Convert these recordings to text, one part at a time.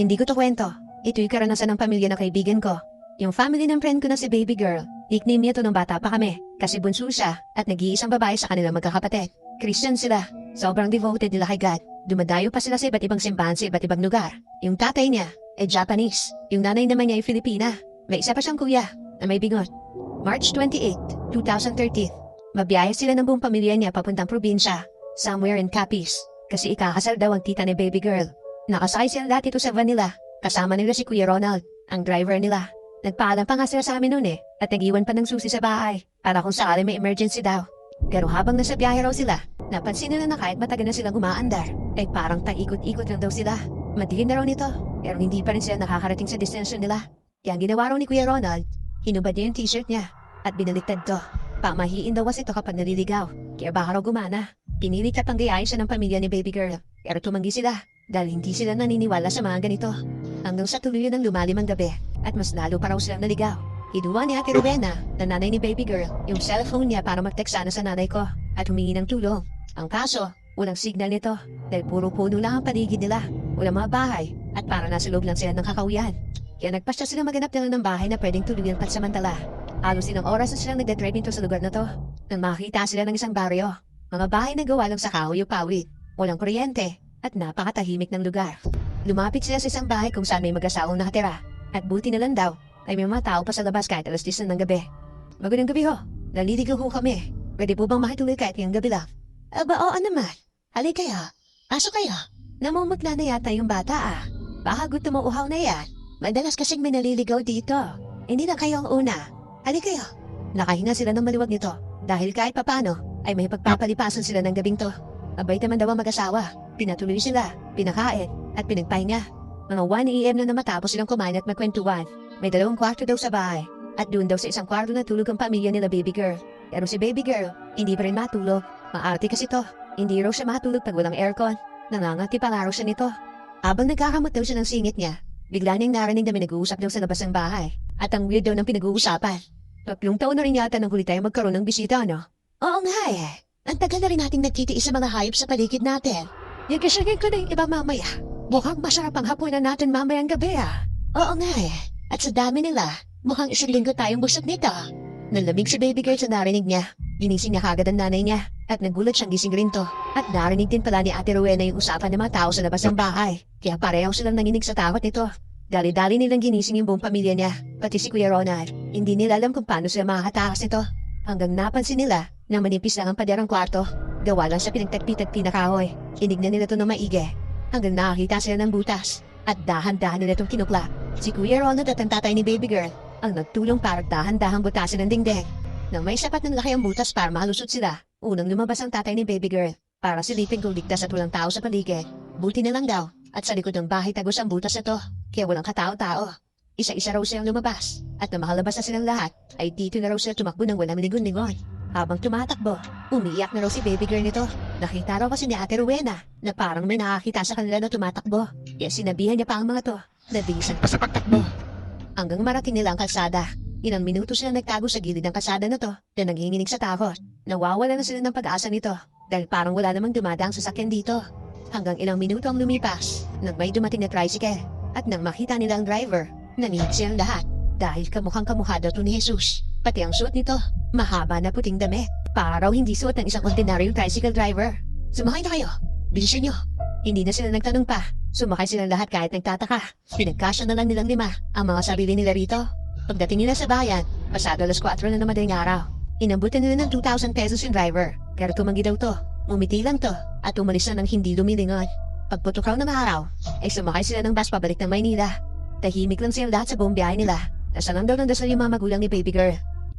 Hindi ko to kwento. Ito'y karanasan ng pamilya ng kaibigan ko. Yung family ng friend ko na si baby girl, nickname niya to nung bata pa kami kasi bunso siya at nag-iisang babae sa kanilang magkakapatid. Christian sila. Sobrang devoted nila kay God. Dumadayo pa sila sa iba't ibang simbahan sa iba't ibang lugar. Yung tatay niya ay Japanese. Yung nanay naman niya ay Filipina. May isa pa siyang kuya na may bigot. March 28, 2013. Mabiyahe sila ng buong pamilya niya papuntang probinsya, somewhere in Capiz. Kasi ikakasal daw ang tita ni baby girl. Nakasakay sila lahat ito sa van nila. Kasama nila si Kuya Ronald, ang driver nila. Nagpaalam pa nga sila sa amin noon eh, at nag-iwan pa ng susi sa bahay, para kung sakali may emergency daw. Pero habang nasa biyahe raw sila, napansin nila na kahit matagal na silang umaandar, ay parang paikot-ikot lang daw sila. Madilim na raw nito, pero hindi pa rin sila nakakarating sa destination nila. Kaya ginawa raw ni Kuya Ronald, hinubad niya yung t-shirt niya, at binaliktad to. Pamahiin daw kasi ito kapag naliligaw, kaya baka raw gumana. Pinilit at panggayahin siya ng pamilya ni baby girl, pero tumanggi sila, dahil hindi sila naniniwala sa mga ganito. Hanggang sa tuluyan ng lumalim ang gabi, at mas lalo pa raw silang naligaw. Hinuha ni Ate Rowena, na nanay ni baby girl, yung cellphone niya para mag-text sana sa nanay ko at humingi ng tulong. Ang kaso, walang signal nito dahil puro puno lang ang paligid nila. Walang mga bahay at para nasa loob lang sila ng kakawian. Kaya nagpasya sila maganap na ng bahay na pwedeng tuluyan pansamantala. Halos ilang oras na silang nagdadrive into sa lugar na to. Nang makita sila ng isang baryo. Mga bahay na gawa lang sa kahoy o pawid. Walang kuryente at napakatahimik ng lugar. Lumapit sila sa isang bahay kung saan may mag-asawang nakatira. At buti na lang daw, ay may mga tao pa sa labas kahit alas 10 na ng gabi. Magandang gabi ho. Naliligaw ho kami. Pwede po bang makituloy kahit ngayong gabi lang? Aba, oo naman. Halika kaya. Aso kaya. Namumutla na yata yung bata ah. Baka gusto mo uhaw na yan. Madalas kasing may naliligaw dito. Hindi na kayo ang una. Halika kayo. Nakahinga sila ng maliwag nito. Dahil kahit papano, ay may pagpapalipasan sila ng gabing to. Abay naman daw ang mag-asawa. Pinatuloy sila, pinakain, at pinagpahinga. Mga 1am na na matapos silang kumain at magkwentuhan. May dalawang kwarto daw sa bahay. At doon daw sa isang kwarto na tulog ang pamilya nila baby girl. Pero si baby girl, hindi pa rin matulog. Maarte kasi to. Hindi raw siya matulog pag walang aircon. Nangangati pa nga siya nito. Habang nagkakamot daw siya ng singit niya, bigla niyang narinig na may nag-uusap daw sa labas ng bahay. At ang weird daw ng pinag-uusapan. Tatlong taon na rin yata nang huli tayo magkaroon ng bisita, no? Oo nga eh. Ang tagal na rin nating nagtitiis sa mga hayop sa paligid natin. Nagkasagay ko na yung iba mamaya. Mukhang masarap ang hapunan natin mamayang gabi ah. Oo nga eh. At sa dami nila, mukhang isang linggo tayong busog nito. Nalamig si baby girl sa narinig niya. Ginising niya kagad ang nanay niya at nagulat siyang gising rin to. At narinig din pala ni Ate Rowena yung usapan ng mga tao sa labas ng bahay. Kaya pareho silang nanginig sa takot nito. Dali-dali nilang ginising yung buong pamilya niya, pati si Kuya Ronald. Hindi nila alam kung paano sila makakatakas nito. Hanggang napansin nila na manipis lang ang paderang kwarto. Gawa lang sa pinagtagpi-tagpi na kahoy. Inignan nila to ng maigi. Hanggang nakakita sila ng butas. At dahan-dahan nila itong kinukla. Si Kuya Ronald at ang tatay ni baby girl ang nagtulong para dahan-dahan butasin ng dingding. Nang may sapat ng laki ang butas para malusot sila, unang lumabas ang tatay ni baby girl para silipin kung ligtas at walang tao sa paligid. Buti na lang daw at sa likod ng bahay tagos ang butas na to, kaya walang katao-tao. Isa-isa raw silang lumabas at nang makalabas na silang lahat, ay dito na raw sila tumakbo ng walang lingon-lingon. Habang tumatakbo, umiiyak na raw si baby girl nito. Nakita raw kasi ni Ate Rowena na parang may nakakita sa kanila na tumatakbo. Kaya sinabihan niya pa ang mga to na pa sa pagtakbo. Hanggang marating nila ang kalsada. Ilang minuto sila nagtago sa gilid ng kalsada na to na nanginginig sa takot. Nawawala na sila ng pag-asa nito dahil parang wala namang dumadaang sasakyan dito. Hanggang ilang minuto ang lumipas nang may dumating na tricycle at nang makita nila ang driver, nanihig silang lahat dahil kamukhang kamukha daw to ni Jesus. Pati ang suot nito, mahaba na puting damit. Para raw hindi suot ng isang ordinaryong tricycle driver. Sumakay na kayo. Bilisan nyo. Hindi na sila nagtanong pa. Sumakay silang lahat kahit nagtataka. Pinagkasya na lang nilang lima ang mga sarili nila rito. Pagdating nila sa bayan, pasado alas 4 na ng madaling araw. Inambutan nila ng 2,000 pesos yung driver. Pero tumanggi daw to. Umiti lang to at umalis na ng hindi lumilingon. Pagputok raw ng araw, ay sumakay sila ng bus pabalik ng Maynila. Tahimik lang silang lahat sa buong biyahe nila. Dasal lang daw ng dasal yung mga magulang ni baby girl.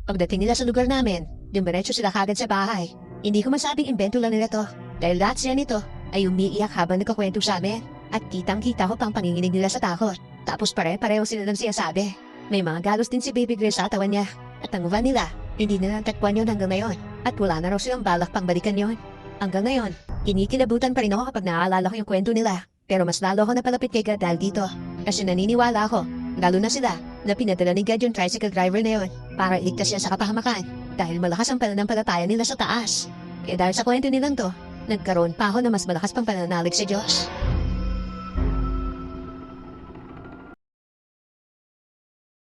Pagdating nila sa lugar namin, dumiretso sila kagad sa bahay. Hindi ko masabing invento lang nila to. Dahil lahat siya nito ay umiiyak habang nagkakwento sa amin. At kitang-kita ko pang panginginig nila sa takot. Tapos pare-pareho sila ng siyasabi. May mga galos din si baby girl sa atawan niya. At ang van nila, hindi na natagpuan yun hanggang ngayon. At wala na raw silang balak pang balikan yon. Hanggang ngayon, kinikilabutan pa rin ako kapag naaalala ko yung kwento nila. Pero mas lalo ako napalapit kay God dahil dito. Kasi naniniwala ako, lalo na sila, na pinadala ni God yung tricycle driver na yun para iligtas siya sa kapahamakan dahil malakas ang pananampalataya nila sa taas. Kaya dahil sa kwento nilang to, nagkaroon pa ako na mas malakas pang pananalig sa Diyos.